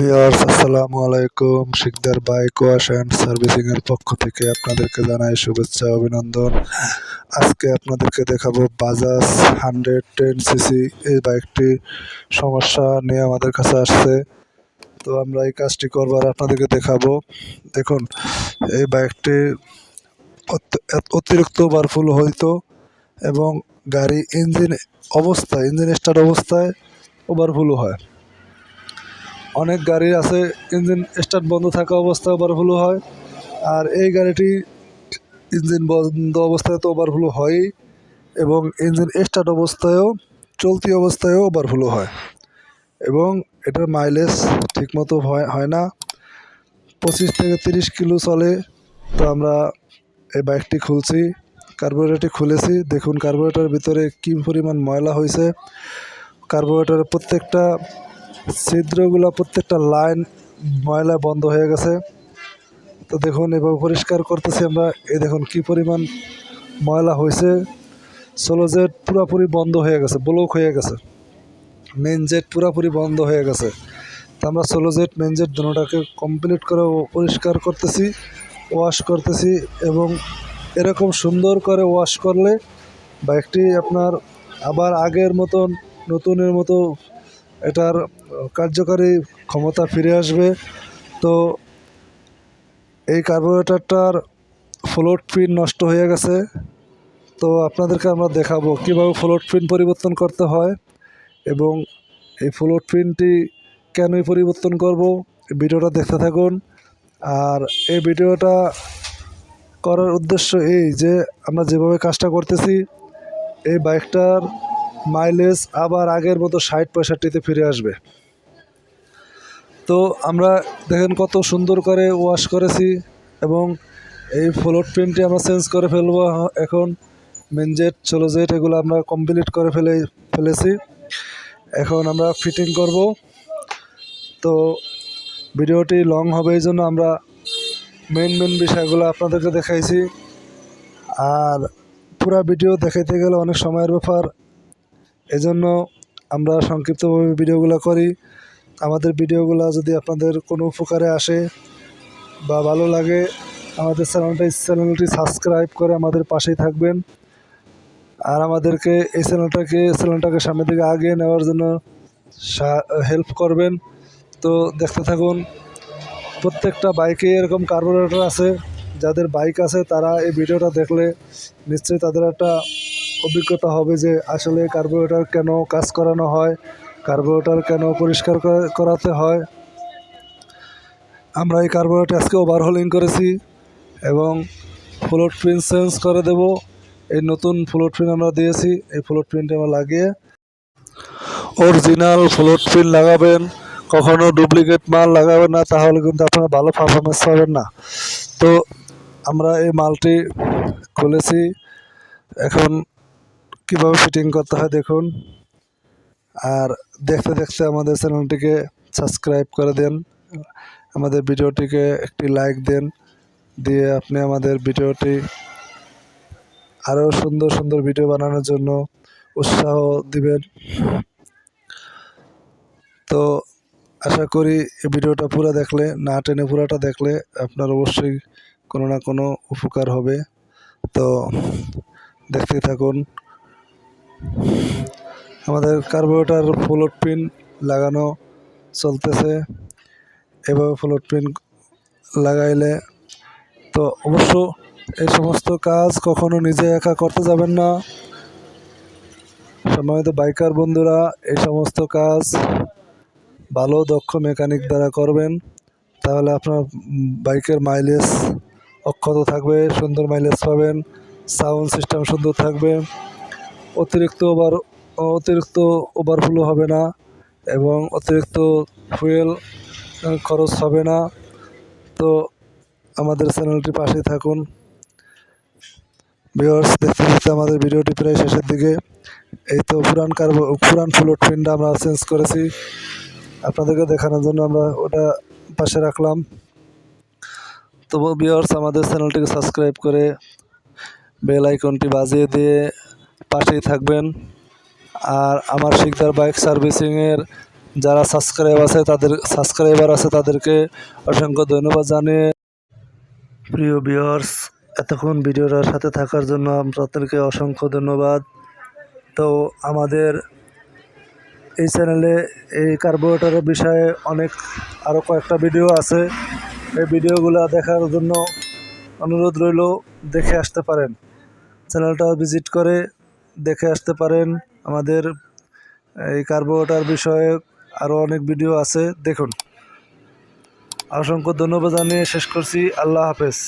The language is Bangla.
ভিউয়ার্স, আসসালামু আলাইকুম। Sikdar bike wash and servicing এর পক্ষ থেকে আপনাদেরকে জানাই শুভেচ্ছা, অভিনন্দন। আজকে আপনাদেরকে দেখাবো বাজাজ হান্ড্রেড টেন সিসি। এই বাইকটি সমস্যা নিয়ে আমাদের কাছে আসছে। তো আমরা এই কাজটি করবার আপনাদেরকে দেখাবো। দেখুন, এই বাইকটি অতিরিক্ত ওভারফুল হইতো এবং গাড়ি ইঞ্জিন অবস্থায়, ইঞ্জিন স্টার্ট অবস্থায় ওভারফুল হয়। অনেক গাড়ি আছে, ইঞ্জিন স্টার্ট বন্ধ থাকা অবস্থায় ওভারফ্লো হয়, আর এই গাড়িটি ইঞ্জিন বন্ধ অবস্থায় তো ওভারফ্লো হয়ই, এবং ইঞ্জিন স্টার্ট অবস্থায়ও, চলতি অবস্থায়ও ওভারফ্লো হয়, এবং এটার মাইলেজ ঠিকমতো হয় হয় না। পঁচিশ থেকে তিরিশ কিলো চলে, তো আমরা এই বাইকটি খুলছি কার্বোরেটরটি খুলেছি, দেখুন কার্বোরেটরের ভিতরে কী পরিমাণ ময়লা হয়েছে। কার্বোরেটরের প্রত্যেকটা ছিদ্রগুলো প্রত্যেকটা লাইন ময়লা বন্ধ হয়ে গেছে। তো দেখুন, এভাবে পরিষ্কার করতেছি আমরা। এই দেখুন কি পরিমাণ ময়লা হয়েছে। সোলো জেট পুরোপুরি বন্ধ হয়ে গেছে ব্লক হয়ে গেছে। মেন জেট পুরোপুরি বন্ধ হয়ে গেছে। তো আমরা সোলো জেট মেন জেট দুটাকে কমপ্লিট করে পরিষ্কার করতেছি ওয়াশ করতেছি এবং এরকম সুন্দর করে ওয়াশ করলে বাইকটি আপনার আবার আগের মতন, নতুনের মতো এটার কার্যকারী ক্ষমতা ফিরে আসবে। তো এই কার্বোরেটরটার ফ্লোট পিন নষ্ট হয়ে গেছে। তো আপনাদেরকে আমরা দেখাবো কীভাবে ফ্লোট পিন পরিবর্তন করতে হয় এবং এই ফ্লোট পিনটি কেনই পরিবর্তন করব ভিডিওটা দেখতে থাকুন। আর এই ভিডিওটা করার উদ্দেশ্য এই যে আমরা যেভাবে কাজটা করতেছি, এই বাইকটার মাইলেজ আবার আগের মতো ষাট পঁয়ষট্টিতে ফিরে আসবে। তো আমরা দেখেন কত সুন্দর করে ওয়াশ করেছি এবং এই ফ্লোট প্রিন্টটি আমরা চেঞ্জ করে ফেলব। এখন মেন জেট ছোলো জেট এগুলো আমরা কমপ্লিট করে ফেলে, ফেলেছি। এখন আমরা ফিটিং করব। তো ভিডিওটি লং হবে এই জন্য আমরা মেন মেন বিষয়গুলো আপনাদেরকে দেখাইছি। আর পুরা ভিডিও দেখাইতে গেলে অনেক সময়ের ব্যাপার। এজন্য আমরা সংক্ষিপ্তভাবে ভিডিওগুলো করি। আমাদের ভিডিওগুলো যদি আপনাদের কোনো উপকারে আসে বা ভালো লাগে, আমাদের চ্যানেলটা চ্যানেলটি সাবস্ক্রাইব করে আমাদের পাশেই থাকবেন। আর আমাদেরকে এই চ্যানেলটাকে চ্যানেলটাকে সামনের দিকে আগে নেওয়ার জন্য হেল্প করবেন। তো দেখতে থাকুন, প্রত্যেকটা বাইকে এরকম কার্বোরেটর আছে। যাদের বাইক আছে তারা এই ভিডিওটা দেখলে নিশ্চয়ই তাদের একটা অভিজ্ঞতা হবে যে আসলে কার্বোরেটর কেন কাজ করানো হয় কার্বোরেটর কেন পরিষ্কার করাতে হয়। আমরা এই কার্বোরেটর আজকে ওভারহোলিং করেছি এবং ফ্লোট প্রিন্ট চেঞ্জ করে দেব। এই নতুন ফ্লোট প্রিন্ট আমরা দিয়েছি, এই ফ্লোট প্রিন্ট আমরা লাগিয়ে অরিজিনাল ফ্লোট প্রিন্ট লাগাবেন। কখনো ডুপ্লিকেট মাল লাগাবেন না, তাহলে কিন্তু আপনারা ভালো পারফরমেন্স পাবেন না। তো আমরা এই মালটি খুলেছি। এখন কীভাবে ফিটিং করতে হয় দেখুন। আর দেখতে দেখতে আমাদের চ্যানেলটিকে সাবস্ক্রাইব করে দেন। আমাদের ভিডিওটিকে একটি লাইক দেন। দিয়ে আপনি আমাদের ভিডিওটি আরও সুন্দর সুন্দর ভিডিও বানানোর জন্য উৎসাহ দিবেন। তো আশা করি এই ভিডিওটা পুরো দেখলে, না টেনে পুরাটা দেখলে আপনার অবশ্যই কোনো না কোনো উপকার হবে। তো দেখতে থাকুন। আমাদের কার্বোরেটার ফ্লোট পিন লাগানো চলতেছে। এভাবে ফ্লোট পিন লাগাইলে তো অবশ্য এই সমস্ত কাজ কখনো নিজে একা করতে যাবেন না। সম্মানিত বাইকার বন্ধুরা, এই সমস্ত কাজ ভালো, দক্ষ মেকানিক দ্বারা করবেন। তাহলে আপনার বাইকের মাইলেজ অক্ষত থাকবে, সুন্দর মাইলেজ পাবেন সাউন্ড সিস্টেম সুন্দর থাকবে। অতিরিক্ত ওভার, অতিরিক্ত ওভারফ্লো হবে না এবং অতিরিক্ত ফুয়েল খরচ হবে না। তো আমাদের চ্যানেলটি পাশে থাকুন। ভিউয়ার্স, দেখতে দেখতে আমাদের ভিডিওটি প্রায় শেষের দিকে। এই তো পুরান কার্ব, পুরান ফ্লোট পিনটা আমরা চেঞ্জ করেছি। আপনাদেরকে দেখানোর জন্য আমরা ওটা পাশে রাখলাম। তবু ভিউয়ার্স, আমাদের চ্যানেলটিকে সাবস্ক্রাইব করে বেল আইকনটি বাজিয়ে দিয়ে পাশেই থাকবেন। আর আমার শিকদার বাইক সার্ভিসিংয়ের যারা সাবস্ক্রাইব আছে, তাদের সাবস্ক্রাইবার আছে, তাদেরকে অসংখ্য ধন্যবাদ জানিয়ে প্রিয় ভিউয়ার্স এতক্ষণ ভিডিওটার সাথে থাকার জন্য আপনাদেরকে অসংখ্য ধন্যবাদ। তো আমাদের এই চ্যানেলে এই কার্বোরেটরের বিষয়ে অনেক আরও কয়েকটা ভিডিও আছে। এই ভিডিওগুলো দেখার জন্য অনুরোধ রইল, দেখে আসতে পারেন। চ্যানেলটা ভিজিট করে দেখে আসতে পারেন। আমাদের এই কার্বোটার বিষয়ে আরও অনেক ভিডিও আছে, দেখুন। অসংখ্য ধন্যবাদ জানিয়ে শেষ করছি। আল্লাহ হাফেজ।